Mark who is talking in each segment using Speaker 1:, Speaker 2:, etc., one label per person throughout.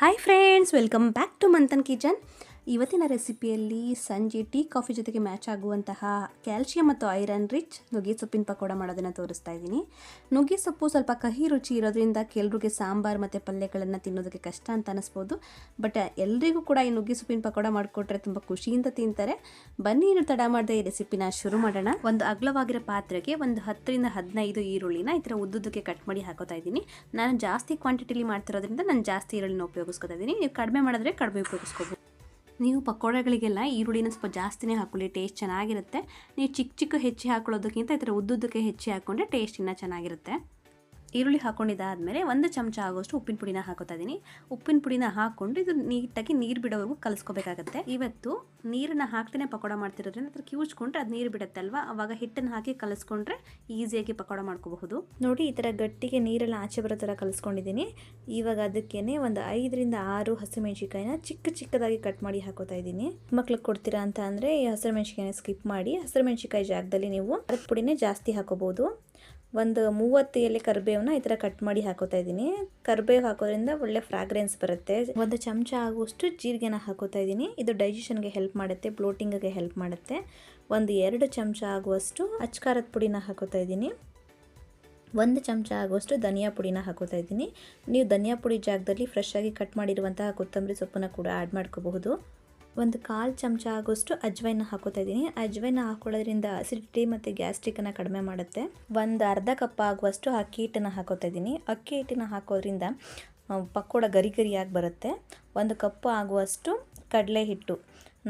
Speaker 1: hi friends welcome back to Manthan kitchen ಇವತ್ತಿನ ರೆಸಿಪಿಯಲ್ಲಿ ಸಂಜೆ ಟೀ ಕಾಫಿ ಜೊತೆಗೆ ಮ್ಯಾಚ್ ಆಗುವಂತಹ ಕ್ಯಾಲ್ಶಿಯಂ ಮತ್ತು ಐರನ್ ರಿಚ್ ನುಗ್ಗೆ ಸೊಪ್ಪಿನ ಪಕೋಡ ಮಾಡೋದನ್ನು ತೋರಿಸ್ತಾ ಇದ್ದೀನಿ. ನುಗ್ಗೆ ಸೊಪ್ಪು ಸ್ವಲ್ಪ ಕಹಿ ರುಚಿ ಇರೋದ್ರಿಂದ ಕೆಲರಿಗೆ ಸಾಂಬಾರು ಮತ್ತು ಪಲ್ಯಗಳನ್ನು ತಿನ್ನೋದಕ್ಕೆ ಕಷ್ಟ ಅಂತ ಅನ್ನಿಸ್ಬೋದು ಬಟ್ ಎಲ್ರಿಗೂ ಕೂಡ ಈ ನುಗ್ಗೆ ಸೊಪ್ಪಿನ ಪಕೋಡ ಮಾಡಿಕೊಟ್ರೆ ತುಂಬ ಖುಷಿಯಿಂದ ತಿಂತಾರೆ. ಬನ್ನಿ, ಇನ್ನು ತಡ ಮಾಡದೆ ಈ ರೆಸಿಪಿನ ಶುರು ಮಾಡೋಣ. ಒಂದು ಅಗಲವಾಗಿರೋ ಪಾತ್ರೆಗೆ ಒಂದು ಹತ್ತರಿಂದ ಹದಿನೈದು ಈರುಳ್ಳಿನ ಈ ಥರ ಉದ್ದುದಕ್ಕೆ ಕಟ್ ಮಾಡಿ ಹಾಕೋತಾ ಇದ್ದೀನಿ. ನಾನು ಜಾಸ್ತಿ ಕ್ವಾಂಟಿಟಿಲಿ ಮಾಡ್ತಿರೋದ್ರಿಂದ ನಾನು ಜಾಸ್ತಿ ಈರುಳ್ಳಿನ ಉಪಯೋಗಿಸ್ಕೊತಾ ಇದ್ದೀನಿ. ನೀವು ಕಡಿಮೆ ಮಾಡಿದ್ರೆ ಕಡಿಮೆ ಉಪಯೋಗಿಸ್ಕೋಬೋದು. ನೀವು ಪಕೋಡಗಳಿಗೆಲ್ಲ ಈರುಳ್ಳಿನ ಸ್ವಲ್ಪ ಜಾಸ್ತಿನೇ ಹಾಕೊಳ್ಳಿ ಟೇಸ್ಟ್ ಚೆನ್ನಾಗಿರುತ್ತೆ. ನೀವು ಚಿಕ್ಕ ಚಿಕ್ಕ ಹೆಚ್ಚಿ ಹಾಕೊಳ್ಳೋದಕ್ಕಿಂತ ಈ ಥರ ಉದ್ದುದ್ದಕ್ಕೆ ಹೆಚ್ಚಿ ಹಾಕ್ಕೊಂಡ್ರೆ ಟೇಸ್ಟ್ ಇನ್ನೂ ಚೆನ್ನಾಗಿರುತ್ತೆ. ಈರುಳ್ಳಿ ಹಾಕೊಂಡಿದ್ದಾದಮೇಲೆ ಒಂದು ಚಮಚ ಆಗೋಷ್ಟು ಉಪ್ಪಿನ ಪುಡಿನ ಹಾಕೋತಾ ಇದ್ದೀನಿ ಉಪ್ಪಿನ ಪುಡಿನ ಹಾಕ್ಕೊಂಡು ಇದು ನೀಟಾಗಿ ನೀರು ಬಿಡೋವರೆಗೂ ಕಲಿಸ್ಕೋಬೇಕಾಗತ್ತೆ. ಇವತ್ತು ನೀರನ್ನು ಹಾಕ್ತೇನೆ ಪಕೋಡ ಮಾಡ್ತಿರೋದ್ರಿಂದ ಅದ್ರ ಕ್ಯೂಚ್ಕೊಂಡ್ರೆ ಅದು ನೀರು ಬಿಡುತ್ತೆ ಅಲ್ವಾ ಅವಾಗ ಹಿಟ್ಟನ್ನು ಹಾಕಿ ಕಲಿಸ್ಕೊಂಡ್ರೆ ಈಸಿಯಾಗಿ ಪಕೋಡ ಮಾಡ್ಕೋಬಹುದು. ನೋಡಿ, ಈ ಥರ ಗಟ್ಟಿಗೆ ನೀರೆಲ್ಲ ಆಚೆ ಬರೋ ಥರ ಕಲಿಸ್ಕೊಂಡಿದ್ದೀನಿ ಇವಾಗ ಅದಕ್ಕೇನೆ ಒಂದು ಐದರಿಂದ ಆರು ಹಸಿಮೆಣ್ಸಿಕಾಯಿನ ಚಿಕ್ಕ ಚಿಕ್ಕದಾಗಿ ಕಟ್ ಮಾಡಿ ಹಾಕೋತಾ ಇದ್ದೀನಿ ಮಕ್ಳಿಗೆ ಕೊಡ್ತೀರಾ ಅಂತ ಅಂದರೆ ಈ ಹಸಿಮೆಣ್ಸಿಕಾಯಿನ ಸ್ಕಿಪ್ ಮಾಡಿ ಹಸಿರು ಮೆಣಸಿಕಾಯಿ ಜಾಗದಲ್ಲಿ ನೀವು ಅರದ ಪುಡಿನೇ ಜಾಸ್ತಿ ಹಾಕೋಬಹುದು. ಒಂದು ಮೂವತ್ತು ಎಲೆ ಕರಿಬೇವನ್ನ ಈ ಥರ ಕಟ್ ಮಾಡಿ ಹಾಕೋತಾ ಇದ್ದೀನಿ. ಕರಿಬೇವು ಹಾಕೋದ್ರಿಂದ ಒಳ್ಳೆ ಫ್ರಾಗ್ರೆನ್ಸ್ ಬರುತ್ತೆ. ಒಂದು ಚಮಚ ಆಗುವಷ್ಟು ಜೀರಿಗೆನ ಹಾಕೋತಾ ಇದ್ದೀನಿ. ಇದು ಡೈಜೆಷನ್ಗೆ ಹೆಲ್ಪ್ ಮಾಡುತ್ತೆ ಬ್ಲೋಟಿಂಗ್ಗೆ ಹೆಲ್ಪ್ ಮಾಡುತ್ತೆ. ಒಂದು ಎರಡು ಚಮಚ ಆಗುವಷ್ಟು ಅಚ್ಕಾರದ ಪುಡಿನ ಹಾಕೋತಾ ಇದ್ದೀನಿ. ಒಂದು ಚಮಚ ಆಗುವಷ್ಟು ಧನಿಯಾ ಪುಡಿನ ಹಾಕೋತಾ ಇದ್ದೀನಿ. ನೀವು ಧನಿಯಾ ಪುಡಿ ಜಾಗದಲ್ಲಿ ಫ್ರೆಶ್ ಆಗಿ ಕಟ್ ಮಾಡಿರುವಂತಹ ಕೊತ್ತಂಬರಿ ಸೊಪ್ಪನ್ನು ಕೂಡ ಆ್ಯಡ್ ಮಾಡ್ಕೋಬಹುದು. ಒಂದು ಕಾಲು ಚಮಚ ಆಗೋಷ್ಟು ಅಜ್ವೈನ ಹಾಕೋತಾ ಇದ್ದೀನಿ. ಅಜ್ವೈನ ಹಾಕೊಳ್ಳೋದ್ರಿಂದ ಅಸಿಡಿಟಿ ಮತ್ತು ಗ್ಯಾಸ್ಟ್ರಿಕನ್ನು ಕಡಿಮೆ ಮಾಡುತ್ತೆ. ಒಂದು ಅರ್ಧ ಕಪ್ ಆಗುವಷ್ಟು ಅಕ್ಕಿ ಹಿಟ್ಟನ್ನು ಹಾಕೋತಾ ಇದ್ದೀನಿ. ಅಕ್ಕಿ ಹಿಟ್ಟನ್ನು ಹಾಕೋದ್ರಿಂದ ಪಕೋಡ ಗರಿ ಗರಿಯಾಗಿ ಬರುತ್ತೆ. ಒಂದು ಕಪ್ಪು ಆಗುವಷ್ಟು ಕಡಲೆ ಹಿಟ್ಟು.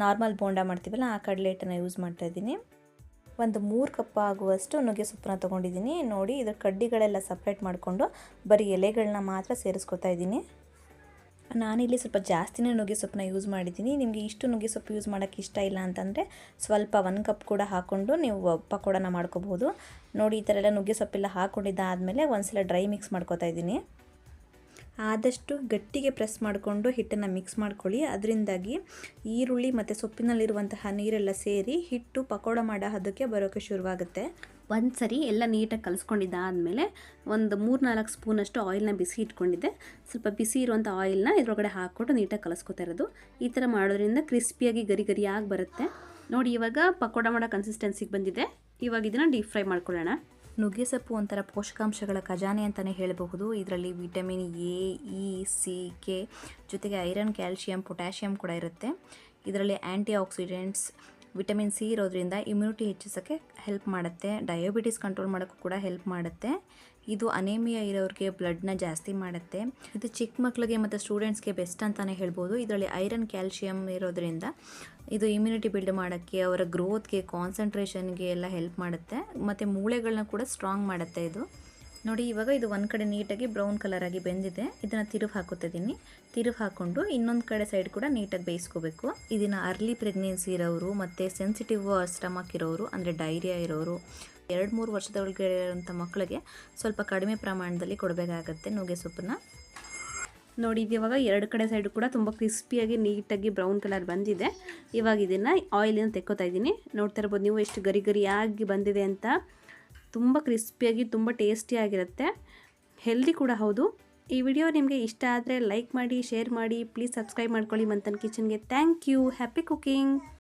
Speaker 1: ನಾರ್ಮಲ್ ಬೋಂಡ ಮಾಡ್ತೀವಲ್ಲ, ಆ ಕಡಲೆ ಹಿಟ್ಟನ್ನು ಯೂಸ್ ಮಾಡ್ತಾ ಇದ್ದೀನಿ. ಒಂದು ಮೂರು ಕಪ್ ಆಗುವಷ್ಟು ನುಗ್ಗೆ ಸೊಪ್ಪನ್ನ ತೊಗೊಂಡಿದ್ದೀನಿ. ನೋಡಿ, ಇದರ ಕಡ್ಡಿಗಳೆಲ್ಲ ಸಪ್ರೇಟ್ ಮಾಡಿಕೊಂಡು ಬರೀ ಎಲೆಗಳನ್ನ ಮಾತ್ರ ಸೇರಿಸ್ಕೊತಾ ಇದ್ದೀನಿ. ನಾನಿಲ್ಲಿ ಸ್ವಲ್ಪ ಜಾಸ್ತಿನೇ ನುಗ್ಗೆ ಸೊಪ್ಪನ್ನ ಯೂಸ್ ಮಾಡಿದ್ದೀನಿ. ನಿಮಗೆ ಇಷ್ಟು ನುಗ್ಗೆ ಸೊಪ್ಪು ಯೂಸ್ ಮಾಡೋಕ್ಕೆ ಇಷ್ಟ ಇಲ್ಲ ಅಂತಂದರೆ ಸ್ವಲ್ಪ ಒಂದು ಕಪ್ ಕೂಡ ಹಾಕ್ಕೊಂಡು ನೀವು ಪಕೋಡನ ಮಾಡ್ಕೋಬೋದು ನೋಡಿ, ಈ ಥರ ಎಲ್ಲ ನುಗ್ಗೆ ಸೊಪ್ಪೆಲ್ಲ ಹಾಕ್ಕೊಂಡಿದ್ದಾದಮೇಲೆ ಒಂದ್ಸಲ ಡ್ರೈ ಮಿಕ್ಸ್ ಮಾಡ್ಕೋತಾ ಇದ್ದೀನಿ. ಆದಷ್ಟು ಗಟ್ಟಿಗೆ ಪ್ರೆಸ್ ಮಾಡಿಕೊಂಡು ಹಿಟ್ಟನ್ನು ಮಿಕ್ಸ್ ಮಾಡ್ಕೊಳ್ಳಿ. ಅದರಿಂದಾಗಿ ಈರುಳ್ಳಿ ಮತ್ತು ಸೊಪ್ಪಿನಲ್ಲಿರುವಂತಹ ನೀರೆಲ್ಲ ಸೇರಿ ಹಿಟ್ಟು ಪಕೋಡ ಮಾಡೋ ಹದಕ್ಕೆ ಬರೋಕ್ಕೆ ಶುರುವಾಗುತ್ತೆ. ಒಂದು ಸರಿ ಎಲ್ಲ ನೀಟಾಗಿ ಕಲಿಸ್ಕೊಂಡಿದ್ದಾದಮೇಲೆ ಒಂದು ಮೂರು ನಾಲ್ಕು ಸ್ಪೂನಷ್ಟು ಆಯಿಲ್ನ ಬಿಸಿ ಇಟ್ಕೊಂಡಿದ್ದೆ. ಸ್ವಲ್ಪ ಬಿಸಿ ಇರುವಂಥ ಆಯಿಲ್ನ ಇದ್ರೊಳಗಡೆ ಹಾಕ್ಕೊಟ್ಟು ನೀಟಾಗಿ ಕಲಿಸ್ಕೊತಾ ಇರೋದು. ಈ ಥರ ಮಾಡೋದ್ರಿಂದ ಕ್ರಿಸ್ಪಿಯಾಗಿ ಗರಿ ಗರಿಯಾಗಿ ಬರುತ್ತೆ. ನೋಡಿ, ಇವಾಗ ಪಕೋಡ ಮಾಡೋ ಕನ್ಸಿಸ್ಟೆನ್ಸಿಗೆ ಬಂದಿದೆ. ಇವಾಗ ಇದನ್ನು ಡೀಪ್ ಫ್ರೈ ಮಾಡ್ಕೊಳ್ಳೋಣ. ನುಗ್ಗೆ ಸೊಪ್ಪು ಒಂಥರ ಪೋಷಕಾಂಶಗಳ ಖಜಾನೆ ಅಂತಲೇ ಹೇಳಬಹುದು. ಇದರಲ್ಲಿ vitamin A E C K ಜೊತೆಗೆ ಐರನ್ ಕ್ಯಾಲ್ಶಿಯಂ ಪೊಟ್ಯಾಷಿಯಂ ಕೂಡ ಇರುತ್ತೆ. ಇದರಲ್ಲಿ ಆ್ಯಂಟಿ ಆಕ್ಸಿಡೆಂಟ್ಸ್ ವಿಟಮಿನ್ ಸಿ ಇರೋದ್ರಿಂದ ಇಮ್ಯುನಿಟಿ ಹೆಚ್ಚಿಸೋಕ್ಕೆ ಹೆಲ್ಪ್ ಮಾಡುತ್ತೆ. ಡಯಾಬಿಟಿಸ್ ಕಂಟ್ರೋಲ್ ಮಾಡೋಕ್ಕೂ ಕೂಡ ಹೆಲ್ಪ್ ಮಾಡುತ್ತೆ. ಇದು ಅನೇಮಿಯಾ ಇರೋರಿಗೆ ಬ್ಲಡ್ನ ಜಾಸ್ತಿ ಮಾಡುತ್ತೆ. ಇದು ಚಿಕ್ಕ ಮಕ್ಕಳಿಗೆ ಮತ್ತು ಸ್ಟೂಡೆಂಟ್ಸ್ಗೆ ಬೆಸ್ಟ್ ಅಂತಲೇ ಹೇಳ್ಬೋದು. ಇದರಲ್ಲಿ ಐರನ್ ಕ್ಯಾಲ್ಶಿಯಂ ಇರೋದ್ರಿಂದ ಇದು ಇಮ್ಯುನಿಟಿ ಬಿಲ್ಡ್ ಮಾಡೋಕ್ಕೆ, ಅವರ ಗ್ರೋತ್ಗೆ ಕಾನ್ಸಂಟ್ರೇಷನ್ಗೆ ಎಲ್ಲ ಹೆಲ್ಪ್ ಮಾಡುತ್ತೆ. ಮತ್ತು ಮೂಳೆಗಳನ್ನ ಕೂಡ ಸ್ಟ್ರಾಂಗ್ ಮಾಡುತ್ತೆ ಇದು. ನೋಡಿ, ಇವಾಗ ಇದು ಒಂದು ಕಡೆ ನೀಟಾಗಿ ಬ್ರೌನ್ ಕಲರ್ ಆಗಿ ಬೆಂದಿದೆ. ಇದನ್ನು ತಿರುವು ಹಾಕೋತಿದ್ದೀನಿ ತಿರುವು ಹಾಕ್ಕೊಂಡು ಇನ್ನೊಂದು ಕಡೆ ಸೈಡ್ ಕೂಡ ನೀಟಾಗಿ ಬೇಯಿಸ್ಕೋಬೇಕು. ಇದನ್ನು ಅರ್ಲಿ ಪ್ರೆಗ್ನೆನ್ಸಿ ಇರೋರು ಮತ್ತು ಸೆನ್ಸಿಟಿವ್ ಸ್ಟಮಕ್ ಇರೋರು ಅಂದರೆ ಡೈರಿಯಾ ಇರೋರು ಎರಡು ಮೂರು ವರ್ಷದ ಒಳಗಡೆ ಇರೋಂಥ ಮಕ್ಕಳಿಗೆ ಸ್ವಲ್ಪ ಕಡಿಮೆ ಪ್ರಮಾಣದಲ್ಲಿ ಕೊಡಬೇಕಾಗತ್ತೆ ನುಗ್ಗೆ ಸೊಪ್ಪನ್ನ. ನೋಡಿ, ಇದು ಇವಾಗ ಎರಡು ಕಡೆ ಸೈಡ್ ಕೂಡ ತುಂಬ ಕ್ರಿಸ್ಪಿಯಾಗಿ ನೀಟಾಗಿ ಬ್ರೌನ್ ಕಲರ್ ಬಂದಿದೆ. ಇವಾಗ ಇದನ್ನು ಆಯಿಲಿಂದ ತೆಕ್ಕೋತಾ ಇದ್ದೀನಿ. ನೋಡ್ತಾ ಇರ್ಬೋದು ನೀವು ಎಷ್ಟು ಗರಿ ಗರಿಯಾಗಿ ಬಂದಿದೆ ಅಂತ. ತುಂಬ ಕ್ರಿಸ್ಪಿಯಾಗಿ, ತುಂಬ ಟೇಸ್ಟಿಯಾಗಿರುತ್ತೆ ಹೆಲ್ದಿ ಕೂಡ ಹೌದು. ಈ ವಿಡಿಯೋ ನಿಮಗೆ ಇಷ್ಟ ಆದರೆ ಲೈಕ್ ಮಾಡಿ, ಶೇರ್ ಮಾಡಿ, ಪ್ಲೀಸ್ ಸಬ್ಸ್ಕ್ರೈಬ್ ಮಾಡ್ಕೊಳ್ಳಿ Manthan ಕಿಚನ್ಗೆ. Thank you. Happy cooking.